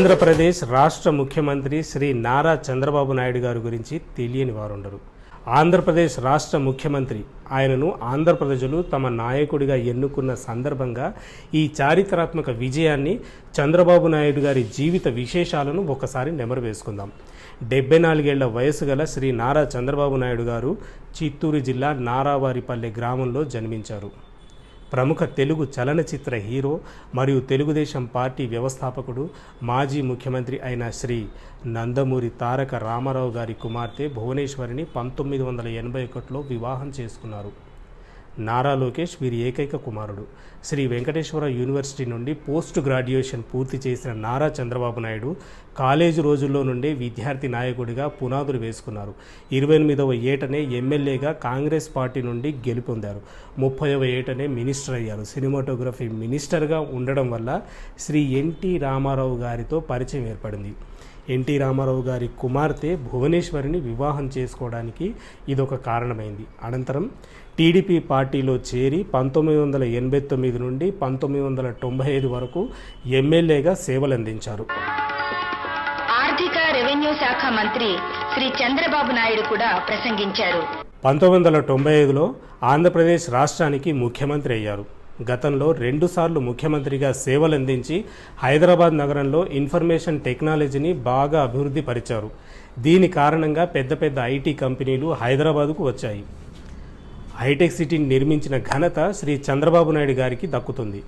ఆంధ్రప్రదేశ్ రాష్ట్ర ముఖ్యమంత్రి శ్రీ నారా చంద్రబాబు నాయుడు గారి గురించి తెలియని వారుండరు. ఆంధ్రప్రదేశ్ రాష్ట్ర ముఖ్యమంత్రి ఆయనను ఆంధ్రప్రదేశ్లు తమ నాయకుడిగా ఎన్నుకున్న సందర్భంగా ఈ చారిత్రాత్మక విజయాన్ని చంద్రబాబు నాయుడు గారి జీవిత విశేషాలను ఒకసారి నెమరు వేసుకుందాం డెబ్బై నాలుగేళ్ళ వయసు గల శ్రీ నారా చంద్రబాబు నాయుడు గారు చిత్తూరు జిల్లా నారావారిపల్లె గ్రామంలో జన్మించారు. ప్రముఖ తెలుగు చలనచిత్ర హీరో మరియు తెలుగుదేశం పార్టీ వ్యవస్థాపకుడు మాజీ ముఖ్యమంత్రి అయిన శ్రీ నందమూరి తారక రామారావు గారి కుమార్తె భువనేశ్వరిని పంతొమ్మిది వందల ఎనభై ఒకటిలో వివాహం చేసుకున్నారు. నారా లోకేష్ వీరి ఏకైక కుమారుడు. శ్రీ వెంకటేశ్వర యూనివర్సిటీ నుండి పోస్ట్ గ్రాడ్యుయేషన్ పూర్తి చేసిన నారా చంద్రబాబు నాయుడు కాలేజీ రోజుల్లో నుండే విద్యార్థి నాయకుడిగా పునాదులు వేసుకున్నారు. ఇరవై ఎనిమిదవ ఏటనే ఎమ్మెల్యేగా కాంగ్రెస్ పార్టీ నుండి గెలుపొందారు. ముప్పైవ ఏటనే మినిస్టర్ అయ్యారు. సినిమాటోగ్రఫీ మినిస్టర్గా ఉండడం వల్ల శ్రీ ఎన్టీ రామారావు గారితో పరిచయం ఏర్పడింది. ఎన్టీ రామారావు గారి కుమార్తె భువనేశ్వరిని వివాహం చేసుకోవడానికి ఇదొక కారణమైంది. అనంతరం టీడీపీ పార్టీలో చేరి పంతొమ్మిది వందల ఎనభై తొమ్మిది నుండి పంతొమ్మిది వందల తొంభై ఐదు వరకు ఎమ్మెల్యేగా సేవలందించారు. ఆర్థిక రెవెన్యూ శాఖ మంత్రి శ్రీ చంద్రబాబు నాయుడు కూడా ప్రసంగించారు. పంతొమ్మిది వందల తొంభై ఐదులో ఆంధ్రప్రదేశ్ రాష్ట్రానికి ముఖ్యమంత్రి అయ్యారు. గతంలో రెండుసార్లు ముఖ్యమంత్రిగా సేవలందించి హైదరాబాద్ నగరంలో ఇన్ఫర్మేషన్ టెక్నాలజీని బాగా అభివృద్ధి పరిచారు. దీని కారణంగా పెద్ద పెద్ద ఐటీ కంపెనీలు హైదరాబాదుకు వచ్చాయి. హైటెక్ సిటీని నిర్మించిన ఘనత శ్రీ చంద్రబాబు నాయుడు గారికి దక్కుతుంది.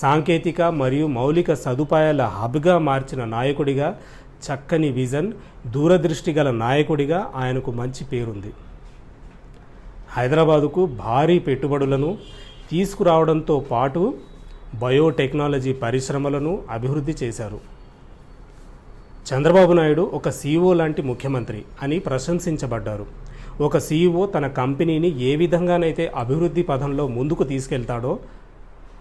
సాంకేతిక మరియు మౌలిక సదుపాయాల హబ్గా మార్చిన నాయకుడిగా చక్కని విజన్ దూరదృష్టి గల నాయకుడిగా ఆయనకు మంచి పేరుంది. హైదరాబాదుకు భారీ పెట్టుబడులను తీసుకురావడంతో పాటు బయోటెక్నాలజీ పరిశ్రమలను అభివృద్ధి చేశారు. చంద్రబాబు నాయుడు ఒక సీఈఓ లాంటి ముఖ్యమంత్రి అని ప్రశంసించబడ్డారు. ఒక సీఈఓ తన కంపెనీని ఏ విధంగానైతే అభివృద్ధి పథంలో ముందుకు తీసుకెళ్తాడో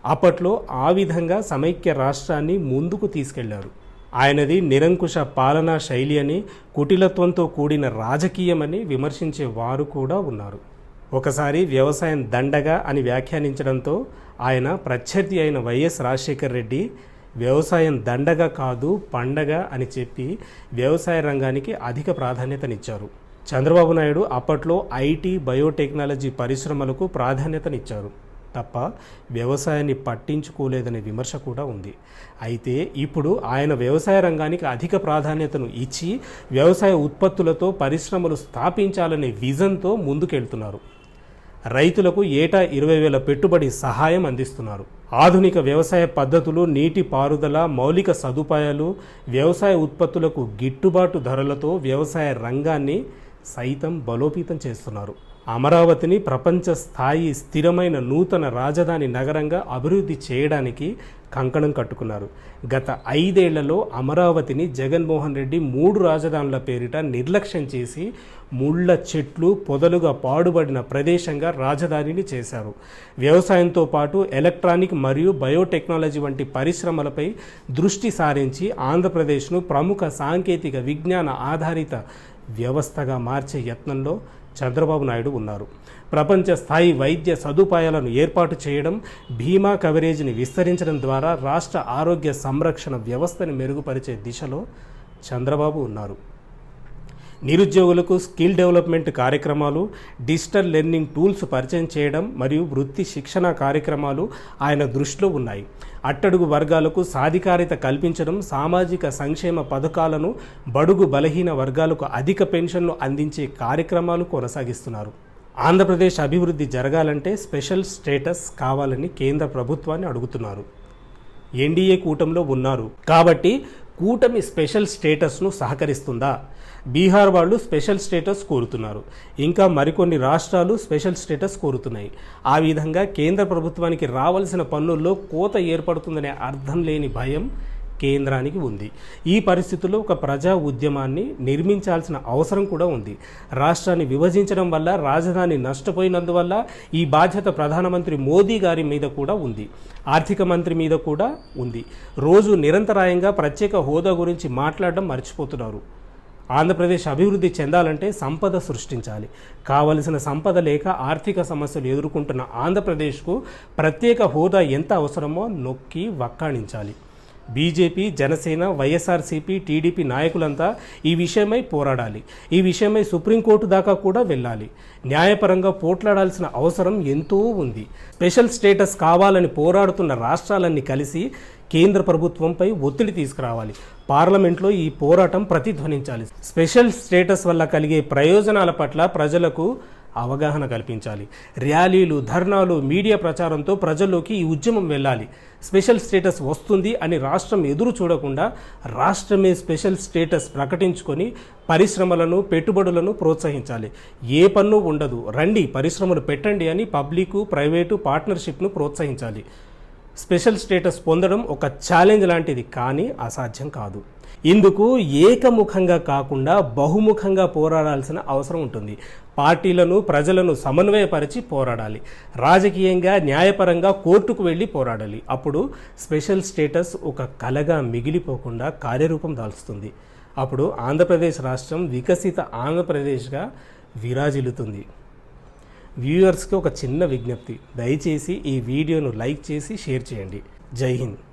అప్పట్లో ఆ విధంగా సమైక్య రాష్ట్రాన్ని ముందుకు తీసుకెళ్ళారు. ఆయనది నిరంకుశ పాలనా శైలి అని కుటిలత్వంతో కూడిన రాజకీయమని విమర్శించే వారు కూడా ఉన్నారు. ఒకసారి వ్యవసాయం దండగా అని వ్యాఖ్యానించడంతో ఆయన ప్రత్యర్థి అయిన వైఎస్ రాజశేఖర్ రెడ్డి వ్యవసాయం దండగా కాదు పండగ అని చెప్పి వ్యవసాయ రంగానికి అధిక ప్రాధాన్యతనిచ్చారు. చంద్రబాబు నాయుడు అప్పట్లో ఐటీ బయోటెక్నాలజీ పరిశ్రమలకు ప్రాధాన్యతనిచ్చారు. తప్ప వ్యవసాయాన్ని పట్టించుకోలేదనే విమర్శ కూడా ఉంది. అయితే ఇప్పుడు ఆయన వ్యవసాయ రంగానికి అధిక ప్రాధాన్యతను ఇచ్చి వ్యవసాయ ఉత్పత్తులతో పరిశ్రమలు స్థాపించాలనే విజన్తో ముందుకెళ్తున్నారు. రైతులకు ఏటా ఇరవై వేల పెట్టుబడి సహాయం అందిస్తున్నారు. ఆధునిక వ్యవసాయ పద్ధతులు నీటి పారుదల మౌలిక సదుపాయాలు వ్యవసాయ ఉత్పత్తులకు గిట్టుబాటు ధరలతో వ్యవసాయ రంగాన్ని సైతం బలోపేతం చేస్తున్నారు. అమరావతిని ప్రపంచ స్థాయి స్థిరమైన నూతన రాజధాని నగరంగా అభివృద్ధి చేయడానికి కంకణం కట్టుకున్నారు. గత ఐదేళ్ళలో అమరావతిని జగన్మోహన్ రెడ్డి మూడు రాజధానుల పేరిట నిర్లక్ష్యం చేసి ముళ్ళ చెట్లు పొదలుగా పాడుబడిన ప్రదేశంగా రాజధానిని చేశారు. వ్యవసాయంతో పాటు ఎలక్ట్రానిక్ మరియు బయోటెక్నాలజీ వంటి పరిశ్రమలపై దృష్టి సారించి ఆంధ్రప్రదేశ్ను ప్రముఖ సాంకేతిక విజ్ఞాన ఆధారిత వ్యవస్థగా మార్చే యత్నంలో చంద్రబాబు నాయుడు ఉన్నారు. ప్రపంచ స్థాయి వైద్య సదుపాయాలను ఏర్పాటు చేయడం బీమా కవరేజీని విస్తరించడం ద్వారా రాష్ట్ర ఆరోగ్య సంరక్షణ వ్యవస్థను మెరుగుపరిచే దిశలో చంద్రబాబు ఉన్నారు. నిరుద్యోగులకు స్కిల్ డెవలప్మెంట్ కార్యక్రమాలు డిజిటల్ లెర్నింగ్ టూల్స్ పరిచయం చేయడం మరియు వృత్తి శిక్షణ కార్యక్రమాలు ఆయన దృష్టిలో ఉన్నాయి. అట్టడుగు వర్గాలకు సాధికారిత కల్పించడం సామాజిక సంక్షేమ పథకాలను బడుగు బలహీన వర్గాలకు అధిక పెన్షన్లు అందించే కార్యక్రమాలు కొనసాగిస్తున్నారు. ఆంధ్రప్రదేశ్ అభివృద్ధి జరగాలంటే స్పెషల్ స్టేటస్ కావాలని కేంద్ర ప్రభుత్వాన్ని అడుగుతున్నారు. ఎన్డీఏ కూటమిలో ఉన్నారు. కాబట్టి కూటమి స్పెషల్ స్టేటస్ను సహకరిస్తుందా? బీహార్ వాళ్ళు స్పెషల్ స్టేటస్ కోరుతున్నారు. ఇంకా మరికొన్ని రాష్ట్రాలు స్పెషల్ స్టేటస్ కోరుతున్నాయి. ఆ విధంగా కేంద్ర ప్రభుత్వానికి రావాల్సిన పన్నుల్లో కోత ఏర్పడుతుందనే అర్థం లేని భయం కేంద్రానికి ఉంది. ఈ పరిస్థితుల్లో ఒక ప్రజా ఉద్యమాన్ని నిర్మించాల్సిన అవసరం కూడా ఉంది. రాష్ట్రాన్ని విభజించడం వల్ల రాజధాని నష్టపోయినందువల్ల ఈ బాధ్యత ప్రధానమంత్రి మోదీ గారి మీద కూడా ఉంది. ఆర్థిక మంత్రి మీద కూడా ఉంది. రోజు నిరంతరాయంగా ప్రత్యేక హోదా గురించి మాట్లాడడం మర్చిపోతున్నారు. ఆంధ్రప్రదేశ్ అభివృద్ధి చెందాలంటే సంపద సృష్టించాలి. కావలసిన సంపద లేక ఆర్థిక సమస్యలు ఎదుర్కొంటున్న ఆంధ్రప్రదేశ్కు ప్రత్యేక హోదా ఎంత అవసరమో నొక్కి వక్కాణించాలి. బీజేపీ జనసేన వైఎస్ఆర్సీపీ టీడీపీ నాయకులంతా ఈ విషయమై పోరాడాలి. ఈ విషయమై సుప్రీంకోర్టు దాకా కూడా వెళ్ళాలి. న్యాయపరంగా పోట్లాడాల్సిన అవసరం ఎంతో ఉంది. స్పెషల్ స్టేటస్ కావాలని పోరాడుతున్న రాష్ట్రాలన్నీ కలిసి కేంద్ర ప్రభుత్వంపై ఒత్తిడి తీసుకురావాలి. పార్లమెంట్లో ఈ పోరాటం ప్రతిధ్వనించాలి. స్పెషల్ స్టేటస్ వల్ల కలిగే ప్రయోజనాల పట్ల ప్రజలకు అవగాహన కల్పించాలి. ర్యాలీలు ధర్నాలు మీడియా ప్రచారంతో ప్రజల్లోకి ఈ ఉద్యమం వెళ్ళాలి. స్పెషల్ స్టేటస్ వస్తుంది అని రాష్ట్రం ఎదురు చూడకుండా రాష్ట్రమే స్పెషల్ స్టేటస్ ప్రకటించుకొని పరిశ్రమలను పెట్టుబడులను ప్రోత్సహించాలి. ఏ పన్ను ఉండదు. రండి పరిశ్రమలు పెట్టండి అని పబ్లిక్ ప్రైవేటు పార్ట్నర్షిప్ను ప్రోత్సహించాలి. స్పెషల్ స్టేటస్ పొందడం ఒక ఛాలెంజ్ లాంటిది కానీ అసాధ్యం కాదు. ఇందుకు ఏకముఖంగా కాకుండా బహుముఖంగా పోరాడాల్సిన అవసరం ఉంటుంది. పార్టీలను ప్రజలను సమన్వయపరిచి పోరాడాలి. రాజకీయంగా న్యాయపరంగా కోర్టుకు వెళ్ళి పోరాడాలి. అప్పుడు స్పెషల్ స్టేటస్ ఒక కలగా మిగిలిపోకుండా కార్యరూపం దాల్చుతుంది. అప్పుడు ఆంధ్రప్రదేశ్ రాష్ట్రం వికసిత ఆంధ్రప్రదేశ్గా విరాజిల్లుతుంది. వ్యూయర్స్కి ఒక చిన్న విజ్ఞప్తి. దయచేసి ఈ వీడియోను లైక్ చేసి షేర్ చేయండి. జై హింద్.